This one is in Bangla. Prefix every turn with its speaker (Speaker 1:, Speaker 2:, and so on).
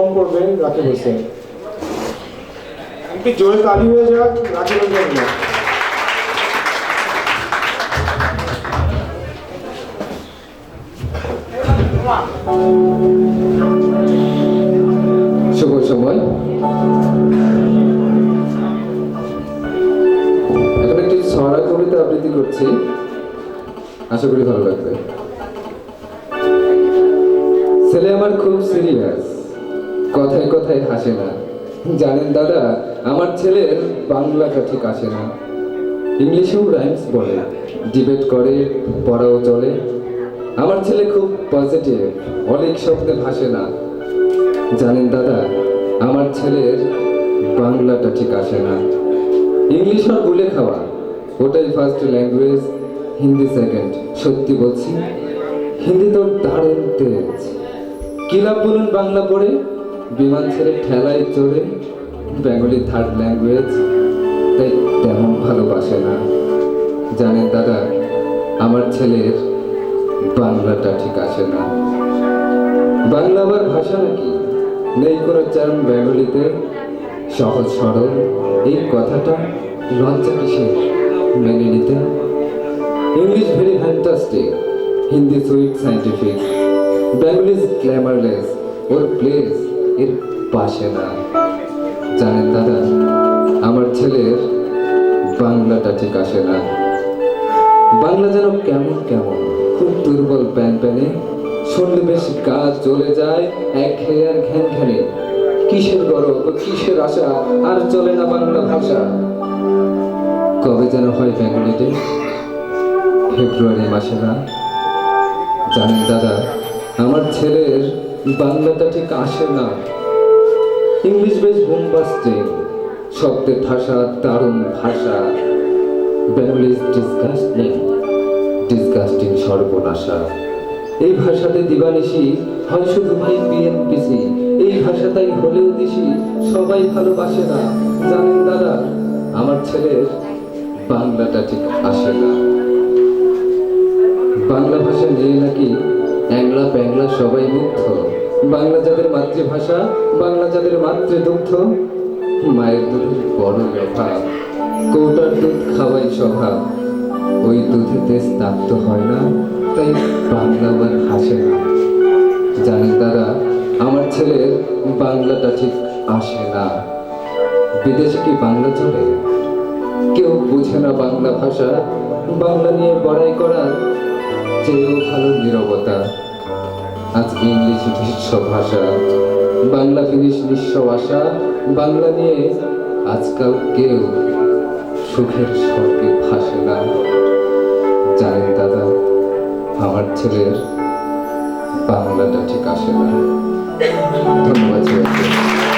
Speaker 1: পারফর্ম করবেন রাকিব হোসেন একটু জোরে তালি হয়ে যাক জন্য
Speaker 2: শুভ সময় এখন একটি কবিতা আবৃত্তি করছি। আশা করি ভালো লাগবে। ছেলে আমার খুব সিরিয়াস কথায় হাসে না। জানেন দাদা, আমার ছেলের বাংলাটা ঠিক আসে না। ইংলিশেও রাইমস বলে ডিবেট করে, পড়াও চলে। আমার ছেলে খুব পজিটিভ অনেক স্বপ্নে ভাসে না। জানেন দাদা, আমার ছেলের বাংলাটা ঠিক আসে না। ইংলিশ আর গুলে খাওয়া, ওটাই ফার্স্ট ল্যাঙ্গুয়েজ হিন্দি সেকেন্ড সত্যি বলছি। হিন্দি তো দারুণ তেজ। কি লাভ বলুন বাংলা পড়ে? বিমান ছেড়ে ঠেলায় চড়ে বেঙ্গলি থার্ড ল্যাঙ্গুয়েজ, তাই তেমন ভালোবাসে না। জানেন দাদা, আমার ছেলের বাংলাটা ঠিক আসে না। বাংলা আবার ভাষা নাকি? নেই কোনো চার্ম বেঙ্গলিতে। সহজ সরল, এই কথাটা লজ্জা কিসের? মেনে নিতে। English very fantastic, Hindi sweet scientific Bengalis glamourless, ওর প্লেস। এর পাশে না। জানেন দাদা, আমার ছেলের বাংলাটা ঠিক আসে না। বাংলা যেন কেমন কেমন, খুব দুর্বল প্যান প্যানে। শুনলে বেশ গা চলে যায়, এক আর ঘ্যান ঘ্যানে। কিসের গরব, কিসের আশা, আর চলে না বাংলা ভাষা। কবে যেন হয় বেঙ্গলিতে ফেব্রুয়ারি মাসে না। জানেন দাদা, আমার ছেলের বাংলাটা ঠিক আসে না। ইংলিশ বেশ বোমবাস্টিং শব্দের ঠাসা দারুণ ভাষা। বেঙ্গলিজ ডিসগাস্টিং ডিসগাস্টিং সর্বনাশা। এই ভাষাতে দিবানিশি হয় শুধু ভাই বিএনপিসি এই ভাষা তাই হলেও দিশি সবাই ভালোবাসে না। জানেন দাদা, আমার ছেলের বাংলাটা ঠিক আসে না। বাংলা ভাষা নিয়ে নাকি অ্যাংলা প্যাংলা সবাই মুগ্ধ। বাংলা যাদের মাতৃভাষা, বাংলা যাদের মাতৃদুগ্ধ, মায়ের দুধের বড় অভাব কৌটার দুধ খাওয়াই স্বভাব ওই দুধেতে স্নাক্ত হয় না, তাই বাংলা আবার হাসে না। জানেন তারা, আমার ছেলের বাংলাটা ঠিক আসে না। বিদেশে কি বাংলা চলে? কেউ বুঝে না বাংলা ভাষা। বাংলা নিয়ে বড়াই করার চেয়েও ভালো নীরবতা। আজকে ইংলিশ বিশ্ব ভাষা বাংলা ফিনিশ নিঃস্ব ভাষা বাংলা নিয়ে আজকাল কেউ সুখের স্বর্গে ভাসে না। জানেন দাদা, আমার ছেলের বাংলাটা ঠিক আসে না। ধন্যবাদ।